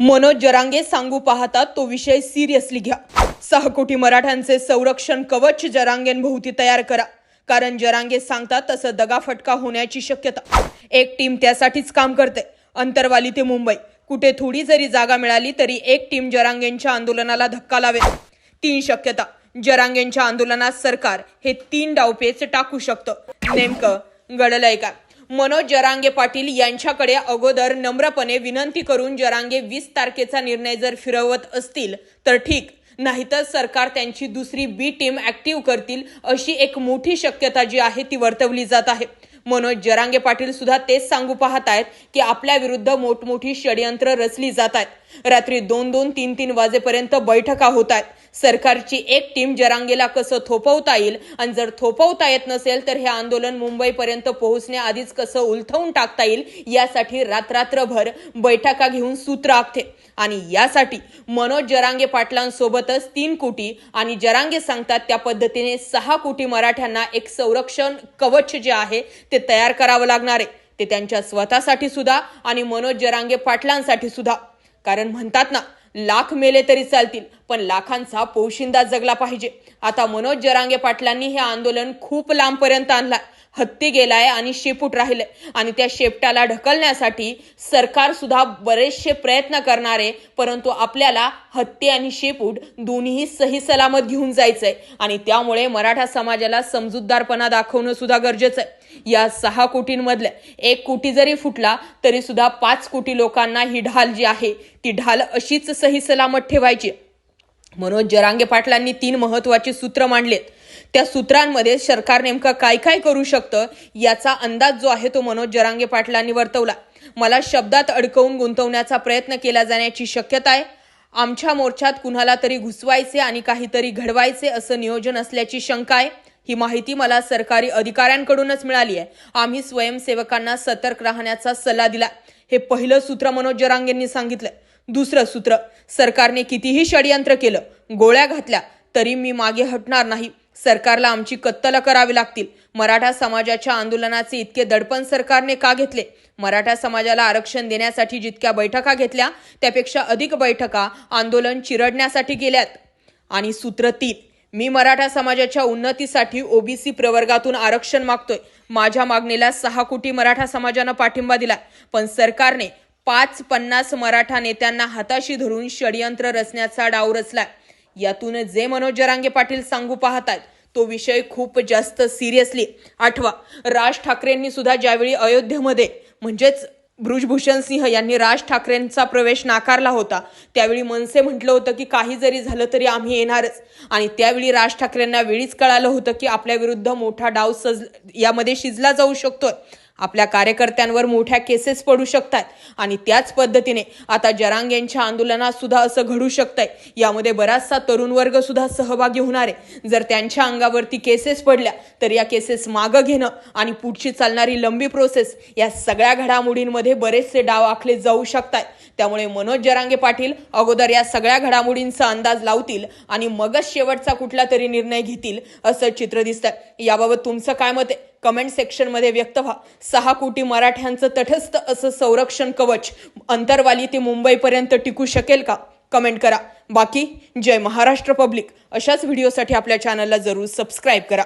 मनोज जरांगे सांगू पाहतात तो विषय सिरियसली घ्या. सहा कोटी मराठ्यांचे संरक्षण कवच जरांगेंभोवती तयार करा. कारण जरांगे सांगतात तसं दगाफटका होण्याची शक्यता. एक टीम त्यासाठीच काम करते. अंतरवाली ते मुंबई. कुठे थोडी जरी जागा मिळाली तरी एक टीम जरांगेंच्या आंदोलनाला धक्का लावेल. तीन शक्यता. जरांगेंच्या आंदोलनात सरकार हे तीन डावपेच टाकू शकतं. नेमकं घडलंय का मनोज जरांगे पाटील यांच्याकडे अगोदर नम्रपणे विनंती करून जरांगे वीस तारखेचा निर्णय जर फिरवत असतील तर ठीक. नाहीतर सरकार त्यांची दुसरी बी टीम ऍक्टिव्ह करतील अशी एक मोठी शक्यता जी आहे ती वर्तवली जात आहे. मनोज जरांगे पाटील सुद्धा तेच सांगू पाहत आहेत की आपल्या विरुद्ध मोठमोठी षडयंत्र रचली जात आहेत. रात्री दोन दोन तीन तीन वाजेपर्यंत बैठका होत आहेत. सरकारची एक टीम जरांगेला कसं थोपवता येईल आणि जर थोपवता येत नसेल तर हे आंदोलन मुंबईपर्यंत पोहोचण्याआधीच कसं उलथवून टाकता येईल यासाठी रात्रभर बैठका घेऊन सूत्र आखते. आणि यासाठी मनोज जरांगे पाटलांसोबतच तीन कोटी आणि जरांगे सांगतात त्या पद्धतीने सहा कोटी मराठ्यांना एक संरक्षण कवच जे आहे ते तयार करावं लागणार आहे. ते त्यांच्या स्वतःसाठी सुद्धा आणि मनोज जरांगे पाटलांसाठी सुद्धा. कारण म्हणतात ना लाख मेले तरी चालतील पण लाखांचा पोशिंदा जगला पाहिजे. आता मनोज जरांगे पाटलांनी हे आंदोलन खूप लांबपर्यंत आणला हत्ती गेलाय आणि शेपूट राहिले. आणि त्या शेपटाला ढकलण्यासाठी सरकार सुद्धा बरेचसे प्रयत्न करणार आहे परंतु आपल्याला हत्ती आणि शेपूट दोन्हीही सही सलामत घेऊन जायचंय. आणि त्यामुळे मराठा समाजाला समजूतदारपणा दाखवणं सुद्धा गरजेचं आहे या सहा कोटींमधल्या एक कोटी जरी फुटला तरी सुद्धा पाच कोटी लोकांना ही ढाल जी आहे ती ढाल अशीच सही सलामत ठेवायची. मनोज जरांगे पाटलांनी तीन महत्वाची सूत्र मांडलेत. त्या सूत्रांमध्ये सरकार नेमकं काय काय करू शकतं याचा अंदाज जो आहे तो मनोज जरांगे पाटलांनी वर्तवला. मला शब्दात अडकवून गुंतवण्याचा प्रयत्न केला जाण्याची शक्यता आहे. आमच्या मोर्चात कुणाला तरी घुसवायचे आणि काहीतरी घडवायचे असं नियोजन असल्याची शंका आहे. ही माहिती मला सरकारी अधिकाऱ्यांकडूनच मिळाली आहे. आम्ही स्वयंसेवकांना सतर्क राहण्याचा सल्ला दिला. हे पहिलं सूत्र मनोज जरांगेंनी सांगितलं. दुसरं सूत्र सरकारने कितीही षडयंत्र केलं गोळ्या घातल्या तरी मी मागे हटणार नाही. सरकारला आमची कत्तल करावी लागतील. मराठा समाजाच्या आंदोलनाचे इतके दडपण सरकारने का घेतले? मराठा समाजाला आरक्षण देण्यासाठी जितक्या बैठका घेतल्या त्यापेक्षा अधिक बैठका आंदोलन चिरडण्यासाठी गेल्यात. आणि सूत्र तीन मी मराठा समाजाच्या उन्नतीसाठी ओबीसी प्रवर्गातून आरक्षण मागतोय. माझ्या मागणीला सहा कोटी मराठा समाजानं पाठिंबा दिला. पण सरकारने पाच पन्नास मराठा नेत्यांना हाताशी धरून षडयंत्र रचण्याचा डाव रचलाय. यातून जे मनोज जरांगे पाटील सांगू पाहतात तो विषय खूप जास्त सिरियसली. आठवा राज ठाकरेंनी सुद्धा ज्यावेळी अयोध्येमध्ये म्हणजेच ब्रुजभूषण सिंह यांनी राज ठाकरेंचा प्रवेश नाकारला होता त्यावेळी मनसे म्हटलं होतं की काही जरी झालं तरी आम्ही येणारच. आणि त्यावेळी राज ठाकरेंना वेळीच कळालं होतं की आपल्या विरुद्ध मोठा डाव सज यामध्ये शिजला जाऊ शकतोय. आपल्या कार्यकर्त्यांवर मोठ्या केसेस पडू शकतात. आणि त्याच पद्धतीने आता जरांग यांच्या आंदोलनात सुद्धा असं घडू शकतंय. यामध्ये बराचसा तरुण वर्ग सुद्धा सहभागी होणार आहे. जर त्यांच्या अंगावरती केसेस पडल्या तर या केसेस मागं घेणं आणि पुढची चालणारी लंबी प्रोसेस या सगळ्या घडामोडींमध्ये बरेचसे डाव आखले जाऊ शकतात. त्यामुळे मनोज जरांगे पाटील अगोदर या सगळ्या घडामोडींचा अंदाज लावतील आणि मगच शेवटचा कुठला तरी निर्णय घेतील असं चित्र दिसतंय. याबाबत तुमचं काय मत आहे? कमेंट सेक्शनमध्ये व्यक्त व्हा. सहा कोटी मराठ्यांचं तटस्थ असं संरक्षण कवच. अंतरवाली ते मुंबईपर्यंत टिकू शकेल का? कमेंट करा. बाकी जय महाराष्ट्र पब्लिक. अशाच व्हिडिओसाठी आपल्या चॅनलला जरूर सबस्क्राईब करा.